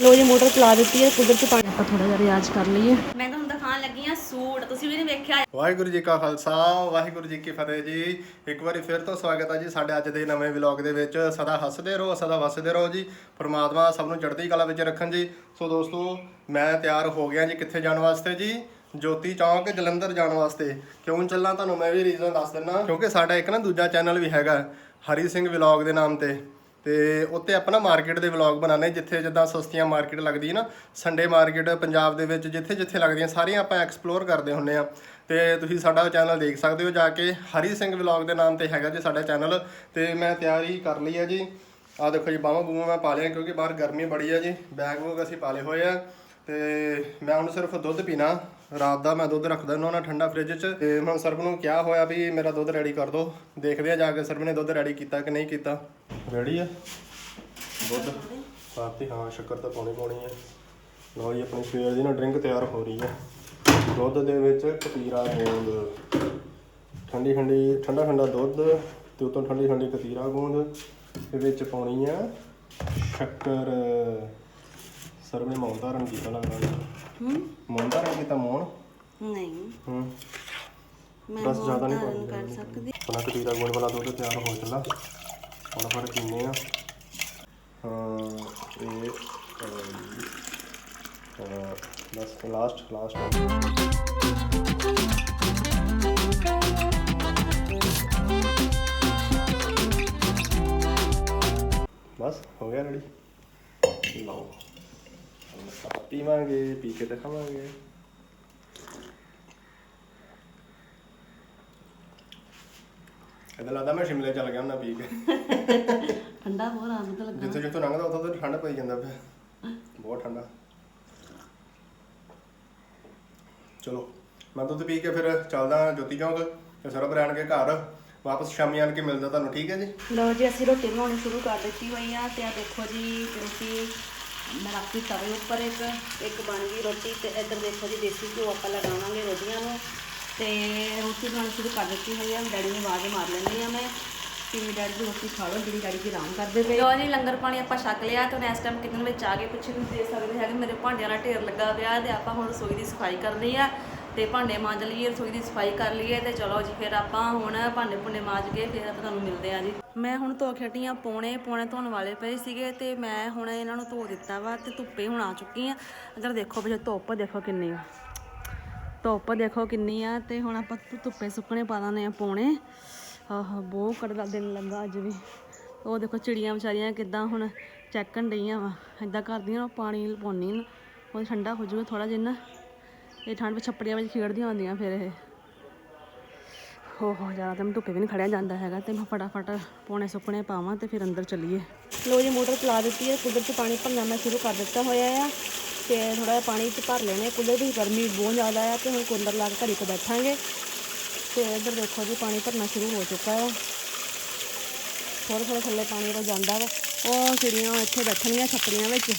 ਲੋ ਜੀ ਮੋਟਰ ਚਲਾ ਦਿੱਤੀ ਹੈ ਕੁਦਰ ਚ ਪਾਣੀ ਆਪਾਂ ਥੋੜਾ ਜਿਹਾ ਰਿਆਜ਼ ਕਰ ਲਈਏ। ਮੈਂ ਤੁਹਾਨੂੰ ਦਿਖਾਉਣ ਲੱਗੀ ਆ ਸੂਟ ਤੁਸੀਂ ਵੀ ਨਹੀਂ ਵੇਖਿਆ। ਵਾਹਿਗੁਰੂ ਜੀ ਕਾ ਖਾਲਸਾ ਵਾਹਿਗੁਰੂ ਜੀ ਕੀ ਫਤਿਹ ਜੀ। ਇੱਕ ਵਾਰੀ ਫਿਰ ਤੋਂ ਸਵਾਗਤ ਹੈ ਜੀ ਸਾਡੇ ਅੱਜ ਦੇ ਨਵੇਂ ਵਲੌਗ ਦੇ ਵਿੱਚ। ਸਦਾ ਹੱਸਦੇ ਰਹੋ ਸਦਾ ਵਸਦੇ ਰਹੋ ਜੀ। ਪ੍ਰਮਾਤਮਾ ਸਭ ਨੂੰ ਚੜ੍ਹਦੀ ਕਲਾ ਵਿੱਚ ਰੱਖਣ ਜੀ। ਸੋ ਦੋਸਤੋ ਮੈਂ ਤਿਆਰ ਹੋ ਗਿਆ ਜੀ ਕਿੱਥੇ ਜਾਣ ਵਾਸਤੇ ਜੀ? ਜੋਤੀ ਚੌਂਕ ਜਲੰਧਰ ਜਾਣ ਵਾਸਤੇ। ਕਿਉਂ ਚੱਲਾਂ ਤੁਹਾਨੂੰ ਮੈਂ ਵੀ ਰੀਜ਼ਨ ਦੱਸ ਦਿੰਦਾ ਕਿਉਂਕਿ ਸਾਡਾ ਇੱਕ ਨਾ ਦੂਜਾ ਚੈਨਲ ਵੀ ਹੈਗਾ ਹਰੀ ਸਿੰਘ ਵਲੌਗ ਦੇ ਨਾਮ ਤੇ। ਤੇ ਉੱਤੇ ਆਪਾਂ ਨਾ ਮਾਰਕੀਟ ਦੇ ਵਲੌਗ ਬਣਾਉਂਦੇ ਜਿੱਥੇ ਜਿੱਦਾਂ ਸਸਤੀਆਂ ਮਾਰਕੀਟ ਲੱਗਦੀ ਹੈ ਨਾ ਸੰਡੇ ਮਾਰਕੀਟ ਪੰਜਾਬ ਦੇ ਵਿੱਚ ਜਿੱਥੇ ਜਿੱਥੇ ਲੱਗਦੀਆਂ, ਸਾਰੀਆਂ ਆਪਾਂ ਐਕਸਪਲੋਰ ਕਰਦੇ ਹੁੰਨੇ ਆ ਤੇ ਤੁਸੀਂ ਸਾਡਾ ਚੈਨਲ ਦੇਖ ਸਕਦੇ ਹੋ, ਜਾ ਕੇ ਹਰੀ ਸਿੰਘ ਵਲੌਗ ਦੇ ਨਾਮ ਤੇ ਹੈਗਾ ਜੀ ਸਾਡਾ ਚੈਨਲ ਤੇ ਮੈਂ ਤਿਆਰੀ ਕਰ ਲਈ ਹੈ ਜੀ। ਆ ਦੇਖੋ ਜੀ, ਬਾਹਾਂ ਬੂਹਾਂ ਮੈਂ ਪਾ ਲਿਆ ਕਿਉਂਕਿ ਬਾਹਰ ਗਰਮੀ ਬੜੀ ਹੈ ਜੀ। ਬੈਗ ਬੂਗ ਅਸੀਂ ਪਾ ਲਏ ਹੋਏ ਆ। ਤੇ ਮੈਂ ਹੁਣ ਸਿਰਫ ਦੁੱਧ ਪੀਣਾ, ਰਾਤ ਦਾ ਮੈਂ ਦੁੱਧ ਰੱਖਦਾ ਇਹਨਾਂ ਨਾਲ ਠੰਡਾ ਫ੍ਰਿਜ 'ਚ। ਤੇ ਮੈਂ ਸਰਬ ਨੂੰ ਕਿਹਾ ਹੋਇਆ ਵੀ ਮੇਰਾ ਦੁੱਧ ਰੈਡੀ ਕਰ ਦਿਓ ਦੇਖਦੇ ਆ ਜਾ ਕੇ ਸਰਬ ਨੇ ਦੁੱਧ ਰੈਡੀ ਕੀਤਾ ਕਿ ਨਹੀਂ ਕੀਤਾ। ਰੈਡੀ ਆ? ਦੁੱਧ ਪਾਤੀ ਹਾਂ ਸ਼ੱਕਰ ਤਾਂ ਪਾਉਣੀ ਪਾਉਣੀ ਹੈ ਲਓ ਜੀ ਆਪਣੀ ਸਵੇਰ ਦੀ ਨਾ ਡਰਿੰਕ ਤਿਆਰ ਹੋ ਰਹੀ ਹੈ ਦੁੱਧ ਦੇ ਵਿੱਚ ਕਤੀਰਾ ਗੂੰਦ ਠੰਡੀ ਠੰਡੀ ਠੰਡਾ ਠੰਡਾ ਦੁੱਧ ਤੇ ਉਤੋਂ ਠੰਡੀ ਠੰਡੀ ਕਤੀਰਾ ਗੂੰਦ ਦੇ ਵਿੱਚ ਪਾਉਣੀ ਆ ਸ਼ੱਕਰ। ਸਰਬ ਨੇ ਮੌਂਦਾ ਰੰਗ ਕੀਤਾ ਲੱਗਦਾ ਹੂੰ? ਮੌਂਦਾ ਰੰਗ ਕੀਤਾ ਮੌਣ? ਨਹੀਂ। ਹੂੰ। ਮੈਂ ਬਸ ਜ਼ਿਆਦਾ ਨਹੀਂ ਕਰ ਸਕਦੀ। ਆਪਣਾ ਕਤੀਰਾ ਗੁੜ ਵਾਲਾ ਦੁੱਧ ਤਿਆਰ ਹੋ ਚੱਲਾ। ਹੁਣ ਫੜ ਪੀਨੇ ਆ। ਹਾਂ, ਇਹ ਬਸ ਲਾਸਟ ਲਾਸਟ ਬਸ, ਹੋ ਗਿਆ ਰੈਡੀ ਲਓ। ਪੀਵਾਂਗੇ, ਪੀ ਕੇ ਦਿਖਾਵਾਂਗੇ। ਇਹਦਾ ਲੱਗਦਾ ਮੈਂ ਸ਼ਿਮਲੇ ਚੱਲ ਗਿਆ ਹੁੰਦਾ ਪੀ ਕੇ। ਠੰਡਾ ਬਹੁਤ ਆਨੰਦ ਲੱਗਾ। ਜਿੱਥੇ ਜਿੱਥੇ ਲੰਘਦਾ ਉੱਥੇ ਉੱਥੇ ਠੰਡ ਪਈ ਜਾਂਦਾ ਪਿਆ ਬਹੁਤ ਠੰਡਾ। ਚਲੋ ਮੈਂ ਦੁੱਧ ਪੀ ਕੇ ਫਿਰ ਚੱਲਦਾ ਜੋਤੀ ਚੌਂਕ ਤੇ ਸਰਬ ਰਹਿਣ ਕੇ ਘਰ। ਵਾਪਸ ਸ਼ਾਮੀ ਆਣ ਕੇ ਮਿਲਦਾ ਤੁਹਾਨੂੰ ਠੀਕ ਹੈ ਜੀ? ਲੋ ਜੀ ਅਸੀਂ ਰੋਟੀ ਬਣਾਉਣੀ ਸ਼ੁਰੂ ਕਰ ਦਿੱਤੀ ਹੋਈ ਆ ਤੇ ਆ ਦੇਖੋ ਜੀ ਕਿਉਂਕਿ ਮੈਂ ਰੱਖੀ ਤਵੇ ਉੱਪਰ ਇੱਕ ਇੱਕ ਬਣ ਗਈ ਰੋਟੀ ਤੇ ਇੱਧਰ ਦੇਖੋ ਜੀ ਦੇਸੀ ਘਿਓ ਆਪਾਂ ਲਗਾਵਾਂਗੇ ਰੋਟੀਆਂ ਨੂੰ। ਤੇ ਰੋਟੀ ਬਣਾਉਣੀ ਸ਼ੁਰੂ ਕਰ ਦਿੱਤੀ ਹੋਈ ਆ। ਡੈਡੀ ਨੂੰ ਆਵਾਜ਼ ਮਾਰ ਲੈਂਦੀ ਆ ਮੈਂ ਕਿ ਵੀ ਡੈਡੀ ਦੀ ਰੋਟੀ ਖਾ ਲਓ, ਜਿਹੜੀ ਡੈਡੀ ਜੀ ਆਰਾਮ ਕਰਦੇ ਪਏ। ਲੋ ਜੀ, ਲੰਗਰ ਪਾਣੀ ਆਪਾਂ ਛਕ ਲਿਆ ਤੇ ਹੁਣ ਇਸ ਟਾਈਮ ਕਿਚਨ ਵਿੱਚ ਆ ਕੇ ਪਿੱਛੇ ਤੁਸੀਂ ਦੇਖ ਸਕਦੇ ਹੈਗੇ। ਮੇਰੇ ਭਾਂਡਿਆਂ ਦਾ ਢੇਰ ਲੱਗਾ ਪਿਆ ਤੇ ਆਪਾਂ ਹੁਣ ਰਸੋਈ ਦੀ ਸਫ਼ਾਈ ਕਰਨੀ ਆ ਤੇ ਭਾਂਡੇ ਮਾਂਜ ਲਈਏ, ਰਸੋਈ ਦੀ ਸਫ਼ਾਈ ਕਰ ਲਈਏ ਤੇ ਚਲੋ ਜੀ, ਫਿਰ ਆਪਾਂ ਹੁਣ ਭਾਂਡੇ ਭੁੰਡੇ ਮਾਂਜ ਕੇ ਫਿਰ ਆਪਾਂ ਤੁਹਾਨੂੰ ਮਿਲਦੇ ਆ ਜੀ। ਮੈਂ ਹੁਣ ਧੋ ਕੇ ਹਟੀਆਂ ਪੌਣੇ ਪੌਣੇ ਧੋਣ ਵਾਲੇ ਪਏ ਸੀਗੇ ਤੇ ਮੈਂ ਹੁਣ ਇਹਨਾਂ ਨੂੰ ਧੋ ਦਿੱਤਾ ਵਾ ਤੇ ਧੁੱਪੇ ਹੁਣ ਆ ਚੁੱਕੀ ਆ। ਇੱਧਰ ਦੇਖੋ ਵੀ ਧੁੱਪ, ਦੇਖੋ ਕਿੰਨੀ ਆ। ਧੁੱਪ ਦੇਖੋ ਕਿੰਨੀ ਆ ਤੇ ਹੁਣ ਆਪਾਂ ਧੁੱਪੇ ਸੁੱਕਣੇ ਪਾ ਦਾਨੇ ਆ ਪੌਣੇ। ਆਹ, ਬਹੁਤ ਕੜਦਾ ਦਿਨ ਲੱਗਾ ਅੱਜ ਵੀ। ਉਹ ਦੇਖੋ ਚਿੜੀਆਂ ਵਿਚਾਰੀਆਂ ਕਿੱਦਾਂ ਹੁਣ ਚੈੱਕਣ ਡਈਆਂ ਵਾ। ਇਦਾਂ ਕਰਦੀਆਂ ਨਾ ਪਾਣੀ ਪਾਉਣੀ ਨਾ। ਉਹ ਠੰਡਾ ਹੋ ਜਾਊਗਾ ਥੋੜਾ ਜਿਹਾ ਨਾ। ਇਹ ਠੰਡ ਵਿੱਚ ਛੱਪੜੀਆਂ ਵਿੱਚ ਖੇਡਦੀਆਂ ਹੁੰਦੀਆਂ ਫਿਰ ਇਹ। ਹੋ ਹੋ, ਜ਼ਿਆਦਾ ਤਾਂ ਮੈਂ ਧੁੱਪੇ ਵੀ ਨਹੀਂ ਖੜਿਆ ਜਾਂਦਾ ਹੈਗਾ ਤੇ ਮੈਂ ਫਟਾਫਟ ਪੌਣੇ ਸੁੱਕਣੇ ਪਾਵਾਂ ਤੇ ਫਿਰ ਅੰਦਰ ਚੱਲੀਏ। ਲੋ ਜੀ, ਮੋਟਰ ਚਲਾ ਦਿੱਤੀ ਹੈ। ਕੁਦਰ ਚ ਪਾਣੀ ਭਰਨਾ ਮੈਂ ਸ਼ੁਰੂ ਕਰ ਦਿੱਤਾ ਹੋਇਆ ਆ। ਤੇ ਥੋੜਾ ਜਿਹਾ ਪਾਣੀ ਚ ਭਰ ਲੈਣੇ ਕੂਲਰ ਦੀ ਗਰਮੀ ਬਹੁਤ ਜ਼ਿਆਦਾ ਆ ਤੇ ਹੁਣ ਕੂਲਰ ਲਾ ਕੇ ਘੜੀ ਕੋ ਬੈਠਾਂਗੇ। ਤੇ ਇੱਧਰ ਦੇਖੋ ਜੀ, ਪਾਣੀ ਭਰਨਾ ਸ਼ੁਰੂ ਹੋ ਚੁੱਕਾ ਹੈ ਥੋੜਾ ਥੋੜਾ ਥੱਲੇ ਪਾਣੀ ਰੋ ਜਾਂਦਾ ਵਾ। ਉਹ ਚਿੜੀਆਂ ਇੱਥੇ ਬੈਠਣਗੀਆਂ ਛੱਪੜੀਆਂ ਵਿੱਚ।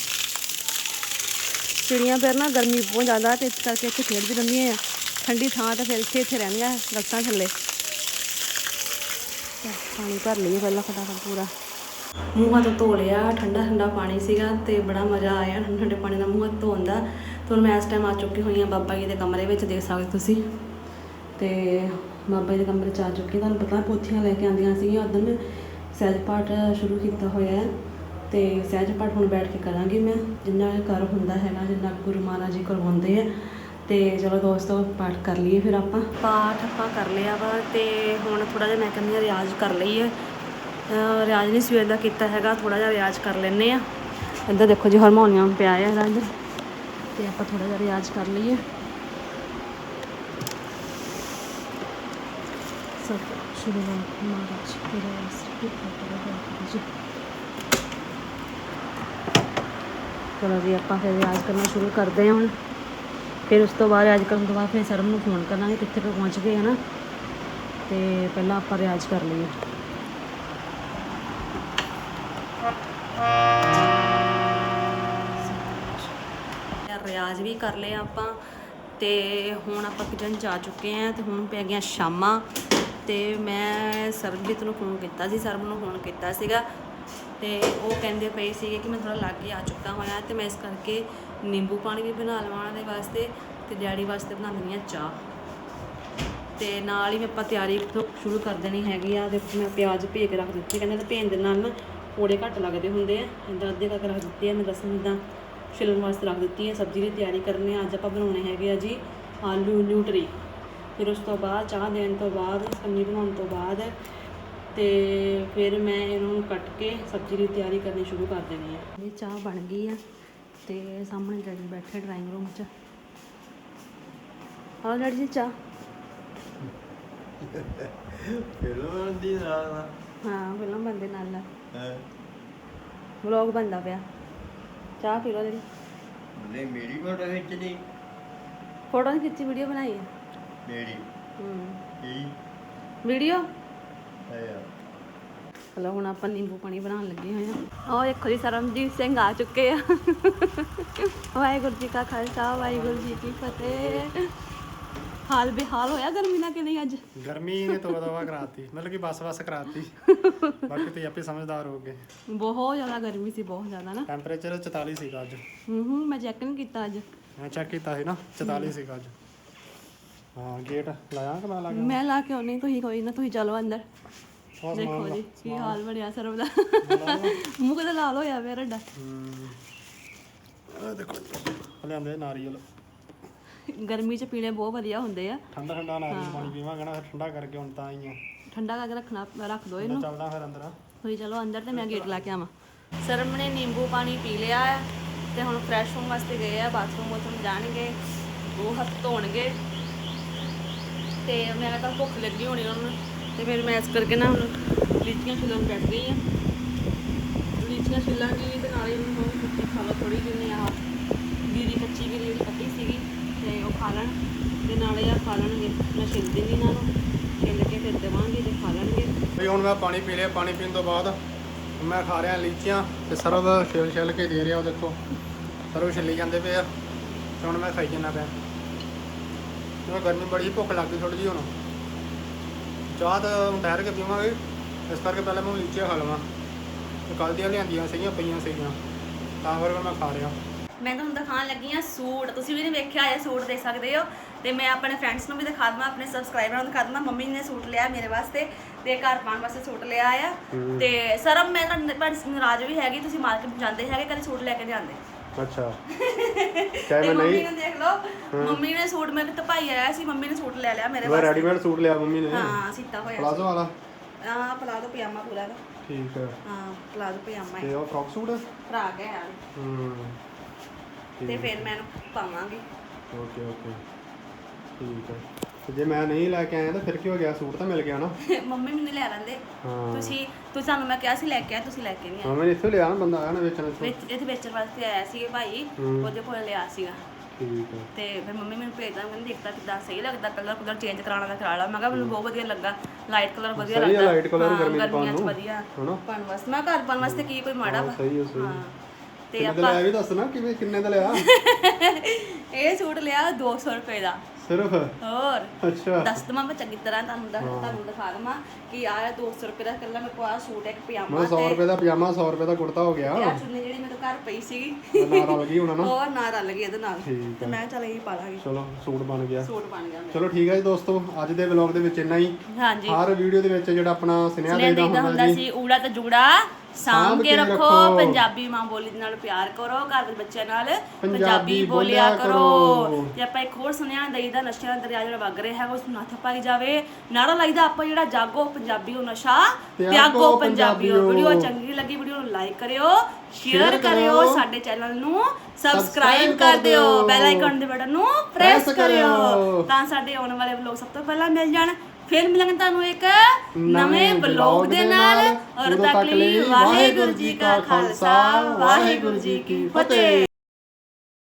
ਚਿੜੀਆਂ ਫਿਰ ਨਾ ਗਰਮੀ ਬਹੁਤ ਜ਼ਿਆਦਾ ਤੇ ਇਸ ਕਰਕੇ ਇੱਥੇ ਖੇਡ ਵੀ ਰਹਿੰਦੀਆਂ ਆ। ਠੰਡੀ ਥਾਂ ਤੇ ਫਿਰ ਇੱਥੇ ਇੱਥੇ ਰਹਿੰਦੀਆਂ ਦਰਖਤਾਂ ਥੱਲੇ। ਪਾਣੀ ਭਰ ਲਈਏ ਪਹਿਲਾਂ ਫਟਾਫਟ ਪੂਰਾ। ਮੂੰਹਾਂ ਤੋਂ ਧੋ ਲਿਆ, ਠੰਡਾ ਠੰਡਾ ਪਾਣੀ ਸੀਗਾ ਤੇ ਬੜਾ ਮਜ਼ਾ ਆਇਆ ਠੰਡੇ ਠੰਡੇ ਪਾਣੀ ਦਾ ਮੂੰਹ ਧੋਣ ਦਾ ਤੁਹਾਨੂੰ ਮੈਂ ਇਸ ਟਾਈਮ ਆ ਚੁੱਕੀ ਹੋਈ ਹਾਂ ਬਾਬਾ ਜੀ ਦੇ ਕਮਰੇ ਵਿੱਚ, ਦੇਖ ਸਕਦੇ ਤੁਸੀਂ। ਤੇ ਬਾਬਾ ਜੀ ਦੇ ਕਮਰੇ ਚ ਆ ਚੁੱਕੀ ਤੁਹਾਨੂੰ ਪਤਾ ਪੋਥੀਆਂ ਲੈ ਕੇ ਆਂਦੀਆਂ ਸੀਗੀਆਂ, ਉਦੋਂ ਮੈਂ ਸਹਿਜ ਪਾਠ ਸ਼ੁਰੂ ਕੀਤਾ ਹੋਇਆ ਹੈ। ਤੇ ਸਹਿਜ ਪਾਠ ਹੁਣ ਬੈਠ ਕੇ ਕਰਾਂਗੀ ਮੈਂ। ਜਿੰਨਾ ਕਰ ਹੁੰਦਾ ਹੈਗਾ, ਜਿੰਨਾ ਗੁਰੂ ਮਹਾਰਾਜ ਜੀ ਕਰਵਾਉਂਦੇ ਆ। ਤੇ ਚਲੋ ਦੋਸਤੋ, ਪਾਠ ਕਰ ਲਈਏ ਫਿਰ ਆਪਾਂ। ਪਾਠ ਆਪਾਂ ਕਰ ਲਿਆ ਵਾ ਤੇ ਹੁਣ ਥੋੜਾ ਜਿਹਾ ਮੈਂ ਕਹਿੰਦੀ ਹਾਂ ਰਿਆਜ਼ ਕਰ ਲਈਏ। ਰਿਆਜ਼ ਨਹੀਂ ਸਵੇਰ ਦਾ ਕੀਤਾ ਹੈਗਾ ਥੋੜਾ ਜਿਹਾ ਰਿਆਜ਼ ਕਰ ਲੈਨੇ ਆ ਇੱਧਰ ਦੇਖੋ ਜੀ, ਹਾਰਮੋਨੀਅਮ ਪਿਆ ਹੈ ਇਹਦਾ ਇੱਧਰ। ਤੇ ਆਪਾਂ ਥੋੜਾ ਜਿਹਾ ਰਿਆਜ਼ ਕਰ ਲਈਏ। ਸਤ ਸ਼੍ਰੀ ਮਹਾਰਾਜ, ਤੇਰਾ ਸ੍ਰੀ ਗੁਰੂ ਜੀ। ਚਲੋ ਜੀ, ਆਪਾਂ ਫਿਰ ਰਿਆਜ਼ ਕਰਨਾ ਸ਼ੁਰੂ ਕਰਦੇ ਹਾਂ ਹੁਣ। ਫਿਰ ਉਸ ਤੋਂ ਬਾਅਦ, ਰਿਆਜ਼ ਕਰਨ ਤੋਂ ਬਾਅਦ ਫਿਰ ਸਰਮ ਨੂੰ ਫੋਨ ਕਰਾਂਗੇ, ਕਿੱਥੇ ਕੁ ਪਹੁੰਚ ਗਏ, ਹਨਾ। ਤੇ ਪਹਿਲਾਂ ਆਪਾਂ ਰਿਆਜ਼ ਕਰ ਲਈਏ। ਰਿਆਜ਼ ਵੀ ਕਰ ਲਿਆ ਆਪਾਂ ਤੇ ਹੁਣ ਆਪਾਂ ਕਿਚਨ ਜਾ ਚੁੱਕੇ ਆ ਤੇ ਹੁਣ ਪੈ ਗਿਆ ਸ਼ਾਮਾਂ ਤੇ ਮੈਂ ਸਰਬਜੀਤ ਨੂੰ ਫੋਨ ਕੀਤਾ ਸੀ, ਸਰਬ ਨੂੰ ਫੋਨ ਕੀਤਾ ਸੀਗਾ ਤੇ ਉਹ ਕਹਿੰਦੇ ਪਏ ਸੀਗੇ ਕਿ ਮੈਂ ਥੋੜਾ ਲਾਗੇ ਆ ਚੁੱਕਾ ਹੋਇਆ ਤੇ ਮੈਂ ਇਸ ਕਰਕੇ ਨਿੰਬੂ ਪਾਣੀ ਵੀ ਬਣਾ ਲਵਾਂ ਉਹਨਾਂ ਦੇ ਵਾਸਤੇ ਤੇ ਡੈਡੀ ਵਾਸਤੇ ਬਣਾ ਦਿੰਦੀ ਹਾਂ ਚਾਹ। ਤੇ ਨਾਲ ਹੀ ਮੈਂ ਆਪਾਂ ਤਿਆਰੀ ਤੋਂ ਸ਼ੁਰੂ ਕਰ ਦੇਣੀ ਹੈਗੀ ਆ, ਦੇਖੋ ਮੈਂ ਪਿਆਜ਼ ਭੇਜ ਕੇ ਰੱਖ ਦਿੱਤੇ, ਕਹਿੰਦੇ ਤੇ ਭੇਨ ਦੇ ਨਾਲ ਨਾ। ਕੋੜੇ ਘੱਟ ਲੱਗਦੇ ਹੁੰਦੇ ਆ। ਇੰਦਾ ਅੱਧੇ ਤੱਕ ਰੱਖ ਦਿੱਤੇ ਆ। ਮੈਂ ਲਸਣ ਦਾ ਛਿਲਣ ਵਾਸਤੇ ਰੱਖ ਦਿੱਤੀ ਹੈ ਸਬਜ਼ੀ ਦੀ ਤਿਆਰੀ ਕਰਨੀ ਆ। ਅੱਜ ਆਪਾਂ ਬਣਾਉਣੇ ਹੈਗੇ ਆ ਜੀ ਆਲੂ ਨਿਊਟਰੀ। ਫਿਰ ਉਸ ਤੋਂ ਬਾਅਦ ਚਾਹ ਦੇਣ ਤੋਂ ਬਾਅਦ, ਸਬਜ਼ੀ ਬਣਾਉਣ ਤੋਂ ਬਾਅਦ ਤੇ ਫਿਰ ਮੈਂ ਇਹਨੂੰ ਕੱਟ ਕੇ ਸਬਜ਼ੀ ਦੀ ਤਿਆਰੀ ਕਰਨੀ ਸ਼ੁਰੂ ਕਰ ਦੇਣੀ ਹੈ ਇਹ ਚਾਹ ਬਣ ਗਈ ਆ ਤੇ ਸਾਹਮਣੇ ਡੈਡੀ ਬੈਠੇ ਡਰਾਇੰਗ ਰੂਮ 'ਚ। ਹਾਂ ਡੈਡੀ ਜੀ ਚਾਹ। ਫਿਲਮ ਦੀ ਨਾਲ। ਹਾਂ ਫਿਲਮ ਬੰਦੇ ਨਾਲ ਹੈ? ਵਲੌਗ ਬੰਦਾ ਪਿਆ। ਚਾਹ ਪੀ ਲਓ ਜਿਹੜੀ ਨਹੀਂ ਮੇਰੀ ਫੋਟੋ ਖਿੱਚਦੀ ਫੋਟੋ ਨਹੀਂ ਖਿੱਚੀ ਵੀਡੀਓ ਬਣਾਈ ਹੈ ਮੇਰੀ? ਹੂੰ। ਕੀ? ਵੀਡੀਓ? ਆਇਆ ਚਲੋ ਹੁਣ ਆਪਾਂ ਨਿੰਬੂ ਪਾਣੀ ਬਣਾਉਣ ਲੱਗੇ ਹੋਏ ਆ। ਆਹ ਦੇਖੋ ਜੀ ਸਰਮਜੀਤ ਸਿੰਘ ਆ ਚੁੱਕੇ ਆ। ਵਾਹਿਗੁਰੂ ਜੀ ਕਾ ਖਾਲਸਾ ਵਾਹਿਗੁਰੂ ਜੀ ਕੀ ਫਤਿਹ। ਹਾਲ ਬੇਹਾਲ ਹੋਇਆ ਗਰਮੀ ਨਾਲ ਕਿ ਨਹੀਂ ਅੱਜ? ਗਰਮੀ ਨੇ ਤੋਬਾ ਤੋਬਾ ਕਰਾਤੀ ਮਤਲਬ ਕਿ ਬਸ ਬਸ ਕਰਾਤੀ। ਬਾਕੀ ਤੇ ਆਪੇ ਸਮਝਦਾਰ ਹੋ ਗਏ ਬਹੁਤ ਜ਼ਿਆਦਾ ਗਰਮੀ ਸੀ ਬਹੁਤ ਜ਼ਿਆਦਾ ਨਾ। ਟੈਂਪਰੇਚਰ 44 ਸੀਗਾ ਅੱਜ। ਹੂੰ ਹੂੰ ਮੈਂ ਚੈੱਕ ਨਹੀਂ ਕੀਤਾ ਅੱਜ। ਮੈਂ ਚੈੱਕ ਕੀਤਾ ਸੀ ਨਾ 44 ਸੀਗਾ ਅੱਜ। ਹਾਂ ਗੇਟ ਲਾਇਆ ਕਿ ਮੈਂ ਲਾ ਗਿਆ ਮੈਂ ਲਾ ਕੇ ਆਉਣੀ ਤੁਸੀਂ ਕੋਈ ਨਾ ਤੁਸੀਂ ਚਲੋ ਅੰਦਰ। ਦੇਖੋ ਜੀ ਕੀ ਹਾਲ ਬਣਿਆ ਸਰਬ ਦਾ। ਮੂੰਹ ਕਿਤੇ ਲਾਲ ਹੋਇਆ ਪਿਆ ਰੱਡਾ। ਆ ਦੇਖੋ ਲਿਆਂਦੇ ਨਾਰੀਅਲ। ਗਰਮੀ 'ਚ ਪੀਣੇ ਬਹੁਤ ਵਧੀਆ ਹੁੰਦੇ ਆ। ਠੰਡਾ ਠੰਡਾ ਨਾਰੀਅਲ ਪਾਣੀ ਪੀਵਾਂਗੇ ਨਾ ਫਿਰ ਠੰਡਾ ਕਰਕੇ ਹੁਣ ਤਾਂ ਆ ਠੰਡਾ ਕਰਕੇ ਰੱਖਣਾ ਰੱਖ ਦੋ ਇਹਨੂੰ। ਚੱਲਦਾ ਫਿਰ ਅੰਦਰ। ਤੁਸੀਂ ਚਲੋ ਅੰਦਰ ਤੇ ਮੈਂ ਗੇਟ ਲਾ ਕੇ ਆਵਾਂ। ਸਰਮ ਨੇ ਨਿੰਬੂ ਪਾਣੀ ਪੀ ਲਿਆ ਹੈ ਤੇ ਹੁਣ ਫਰੈਸ਼ ਹੋਣ ਵਾਸਤੇ ਗਏ ਆ ਬਾਥਰੂਮ ਬਾਥਰੂਮ ਜਾਣਗੇ ਉਹ ਹੱਥ ਧੋਣਗੇ। ਤੇ ਮੈਂ ਕੱਲ ਭੁੱਖ ਲੱਗੀ ਹੋਣੀ ਉਹਨਾਂ ਨੂੰ ਤੇ ਫਿਰ ਮੈਂ ਇਸ ਕਰਕੇ ਨਾ ਹੁਣ ਲੀਚੀਆਂ ਛਿੱਲਣ ਬੈਠ ਗਈ ਆ। ਲੀਚੀਆਂ ਛਿੱਲਾਂਗੀ ਤੇ ਨਾਲੇ ਨੂੰ ਹੁਣ ਕੁੱਤੀ ਖਾ ਲਓ ਥੋੜੀ ਜਿਹੀ ਆ ਦੀਦੀ ਕੱਚੀ ਗਿਰੀ ਜਿਹੜੀ ਕੱਢੀ ਸੀਗੀ। ਤੇ ਉਹ ਖਾ ਲੈਣ ਤੇ ਨਾਲੇ ਆ ਖਾ ਲੈਣਗੇ। ਮੈਂ ਛਿੱਲ ਦਿੰਦੀ ਇਹਨਾਂ ਨੂੰ। ਛਿੱਲ ਕੇ ਫਿਰ ਦੇਵਾਂਗੀ ਤੇ ਖਾ ਲੈਣਗੇ। ਵੀ ਹੁਣ ਮੈਂ ਪਾਣੀ ਪੀ ਲਿਆ, ਪਾਣੀ ਪੀਣ ਤੋਂ ਬਾਅਦ ਮੈਂ ਖਾ ਰਿਹਾ ਲੀਚੀਆਂ ਤੇ ਸਰਵ ਛਿਲ ਛਿਲ ਕੇ ਦੇ ਰਿਹਾ ਉਹ ਦੇਖੋ। ਸਰਵ ਛਿੱਲੀ ਜਾਂਦੇ ਪਏ ਆ। ਤੇ ਹੁਣ ਮੈਂ ਖਾਈ ਜਾਂਦਾ ਪਿਆ ਕਿਉਂਕਿ ਗਰਮੀ ਬੜੀ, ਭੁੱਖ ਲੱਗ ਗਈ ਥੋੜੀ ਜਿਹੀ ਹੁਣ। ਚਾਹ ਤਾਂ ਠਹਿਰ ਕੇ ਪੀਵਾਂਗੇ। ਇਸ ਕਰਕੇ ਪਹਿਲਾਂ ਮੈਂ ਲੀਚੀਆਂ ਖਾ ਲਵਾਂ। ਤੇ ਕੱਲ ਦੀਆਂ ਲਿਆਂਦੀਆਂ ਸੀਗੀਆਂ, ਪਈਆਂ ਸੀਗੀਆਂ। ਤਾਂ ਕਰਕੇ ਮੈਂ ਖਾ ਰਿਹਾ। ਮੈਂ ਤੁਹਾਨੂੰ ਦਿਖਾਉਣ ਲੱਗੀ ਆ ਸੂਟ। ਤੁਸੀਂ ਵੀ ਨਹੀਂ ਵੇਖਿਆ ਇਹ ਸੂਟ ਦੇਖ ਸਕਦੇ ਹੋ। ਤੇ ਮੈਂ ਆਪਣੇ ਫਰੈਂਡਸ ਨੂੰ ਵੀ ਦਿਖਾ ਦਵਾਂ ਆਪਣੇ ਸਬਸਕ੍ਰਾਈਬਰਾਂ ਨੂੰ ਦਿਖਾ ਦਵਾਂ। ਮੰਮੀ ਨੇ ਸੂਟ ਲਿਆ ਮੇਰੇ ਵਾਸਤੇ ਤੇ ਘਰ ਪਾਉਣ ਵਾਸਤੇ ਸੂਟ ਲਿਆ ਆ। ਤੇ ਸਰਮ ਮੈਂ ਤੁਹਾਡੇ ਨਾਰਾਜ਼ ਵੀ ਹੈਗੀ ਤੁਸੀਂ ਮਾਰਕੀਟ ਜਾਂਦੇ ਹੈਗੇ ਕਦੇ ਸੂਟ ਲੈ ਕੇ ਜਾਂਦੇ ਅੱਛਾ। ਤੇ ਮੰਮੀ ਨੂੰ ਦੇਖ ਲਓ ਮੰਮੀ ਨੇ ਸੂਟ ਮੇਰੇ ਤੋਂ ਭਾਈ ਆਇਆ ਸੀ ਮੰਮੀ ਨੇ ਸੂਟ ਲੈ ਲਿਆ ਮੇਰੇ ਮੈਂ ਵਾਸਤੇ। ਰੈਡੀਮੇਡ ਸੂਟ ਲਿਆ ਮੰਮੀ ਨੇ। ਹਾਂ ਸੀਤਾ ਹੋਇਆ ਪਲਾਜ਼ੋ ਵਾਲਾ? ਆ ਪਲਾਜ਼ੋ ਪਜਾਮਾ ਪੂਰਾ ਦਾ ਠੀਕ ਹੈ। ਹਾਂ ਪਲਾਜ਼ੋ ਪਜਾਮਾ ਤੇ ਹੈ। ਉਹ ਫਰੋਕ ਸੂਟ? ਫਰਾਕ ਹੈ ਯਾਰ। ਹੂੰ। ਤੇ ਫਿਰ ਮੈਂ ਇਹਨੂੰ ਪਾਵਾਂਗੀ। Okay okay. ਠੀਕ ਹੈ। ਤੇ ਜੇ ਮੈਂ ਨਹੀਂ ਲੈ ਕੇ ਆਇਆ ਤਾਂ ਫਿਰ ਕੀ ਹੋ ਗਿਆ? ਸੂਟ ਤਾਂ ਮਿਲ ਗਿਆ ਨਾ। ਮੰਮੀ ਮੈਨੂੰ ਲੈ ਲੈਂਦੇ। ਹਾਂ। ਤੁਸੀਂ ਤੁਸੀਂ ਸਾਨੂੰ ਮੈਂ ਕਿਹਾ ਸੀ ਲੈ ਕੇ ਆ ਤੁਸੀਂ ਲੈ ਕੇ ਨਹੀਂ ਆਏ। ਹਾਂ ਮੈਂ ਇੱਥੋਂ ਲਿਆ ਨਾ ਬੰਦਾ ਆਇਆ ਨਾ ਵੇਚਣ ਵਿੱਚ ਇੱਥੇ ਵੇਚਣ ਵਾਸਤੇ ਆਇਆ ਸੀ ਭਾਈ। ਉਹਦੇ ਕੋਲ ਲਿਆ ਸੀਗਾ। ਠੀਕ ਹੈ। ਤੇ ਫਿਰ ਮੰਮੀ ਮੈਨੂੰ ਭੇਜਦਾ ਕਹਿੰਦੀ ਦੇਖਦਾ ਕਿੱਦਾਂ ਸਹੀ ਲੱਗਦਾ ਕਲਰ ਕਲਰ ਚੇਂਜ ਕਰਾਉਣਾ ਦਾ ਕਰਾ ਲਾ। ਮੈਂ ਕਿਹਾ ਮੈਨੂੰ ਬਹੁਤ ਵਧੀਆ ਲੱਗਾ। ਲਾਈਟ ਕਲਰ ਵਧੀਆ ਸਹੀ ਲੱਗਦਾ। ਆ light colour ਹਾਂ, ਗਰਮੀ 'ਚ ਪਾਉਣ ਨੂੰ। ਹਨਾ? ਪਾਉਣ ਵਾਸਤੇ ਮੈਂ ਘਰ ਪਾਉਣ ਵਾਸਤੇ ਕੀ ਕੋਈ ਮਾੜਾ ਸਹੀ ਹੈ ਸਹੀ ਹਾਂ। ਤੇ ਦਾ ਆਪਾਂ ਲਿਆ ਵੀ ਦੱਸ ਨਾ ਕਿਵੇਂ ਕਿੰਨੇ ਦਾ ਲਿਆ? ਇਹ ਸੂਟ ਲਿਆ 200 ਰੁਪਏ ਦਾ। ਸਿਰਫ? ਹੋਰ। ਅੱਛਾ। ਦੱਸ ਦਵਾਂ ਮੈਂ ਚੰਗੀ ਤਰ੍ਹਾਂ ਤੁਹਾਨੂੰ ਦੱਸ ਤੁਹਾਨੂੰ ਦਿਖਾ ਦਵਾਂ ਕਿ ਆਹ 200 ਰੁਪਏ ਦਾ ਕੱਲਾ ਮੇਰੇ ਕੋਲ ਆ ਸੂਟ ਹੈ ਇੱਕ ਪਜਾਮਾ ਮੈਂ 100 ਰੁਪਏ ਦਾ ਪਜਾਮਾ 100 ਰੁਪਏ ਦਾ ਕੁੜਤਾ ਹੋ ਗਿਆ। ਯਾਰ ਚੁੰਨੀ ਜਿਹੜੀ ਮੇਰੇ ਘਰ ਪਈ ਸੀਗੀ। ਤੇ ਨਾਲ ਰਲ ਗਈ ਹੋਣਾ ਨਾ। ਹੋਰ ਨਾ ਰਲ ਗਈ ਇਹਦੇ ਨਾਲ। ਤੇ ਮੈਂ ਚੱਲ ਇਹ ਪਾ ਲਾਂਗੀ। ਚਲੋ ਸੂਟ ਬਣ ਗਿਆ। ਸੂਟ ਬਣ ਗਿਆ। ਚਲੋ ਠੀਕ ਹੈ ਜੀ ਦੋਸਤੋ ਅੱਜ ਦੇ ਵਲੌਗ ਦੇ ਵਿੱਚ ਇੰਨਾ ਹੀ। ਹਾਂਜੀ। ਹਰ ਵੀਡੀਓ ਦੇ ਵਿੱਚ ਜਿਹੜਾ ਆਪਣਾ ਸੁਨੇਹਾ ਦੇਈਦਾ ਹੁੰਦਾ ਸੀ ਊੜਾ ਤੇ ਜੂੜਾ। ਸਾਂਭ ਕੇ ਰੱਖੋ। ਪੰਜਾਬੀ ਮਾਂ ਬੋਲੀ ਦੇ ਨਾਲ ਪਿਆਰ ਕਰੋ ਘਰ ਦੇ ਬੱਚਿਆਂ ਨਾਲ ਪੰਜਾਬੀ ਬੋਲਿਆ ਕਰੋ। ਤੇ ਆਪਾਂ ਇੱਕ ਹੋਰ ਸੁਨੇਹਾ ਦੇਈਦਾ ਨਸ਼ਿਆਂ ਦਾ ਦਰਿਆ ਜਿਹੜਾ ਵਗ ਰਿਹਾ ਹੈ ਉਸ ਨੂੰ ਨੱਥ ਪਾਈ ਜਾਵੇ ਨਾਰਾ ਲਾਈਦਾ ਆਪਾਂ ਜਿਹੜਾ ਜਾਗੋ ਪੰਜਾਬੀਓ ਨਸ਼ਾ ਤਿਆਗੋ ਪੰਜਾਬੀਓ। ਵੀਡੀਓ ਚੰਗੀ ਲੱਗੀ ਵੀਡੀਓ ਨੂੰ ਲਾਈਕ ਕਰਿਓ ਸ਼ੇਅਰ ਕਰਿਓ। ਸਾਡੇ ਚੈਨਲ ਨੂੰ ਸਬਸਕ੍ਰਾਈਬ ਕਰ ਦਿਓ। ਬੈਲ ਆਈਕਨ ਦੇ ਬਟਨ ਨੂੰ ਪ੍ਰੈਸ ਕਰਿਓ। ਤਾਂ ਸਾਡੇ ਆਉਣ ਵਾਲੇ ਵਲੌਗ ਸਭ ਤੋਂ ਪਹਿਲਾਂ ਮਿਲ ਜਾਣ ਫਿਰ ਮਿਲਾਂਗੇ ਤੁਹਾਨੂੰ ਇੱਕ ਨਵੇਂ vlog ਦੇ ਨਾਲ। ਔਰ ਤੱਕ ਲਈ ਵਾਹਿਗੁਰੂ ਜੀ ਕਾ ਖਾਲਸਾ ਵਾਹਿਗੁਰੂ ਜੀ ਕੀ ਫਤਿਹ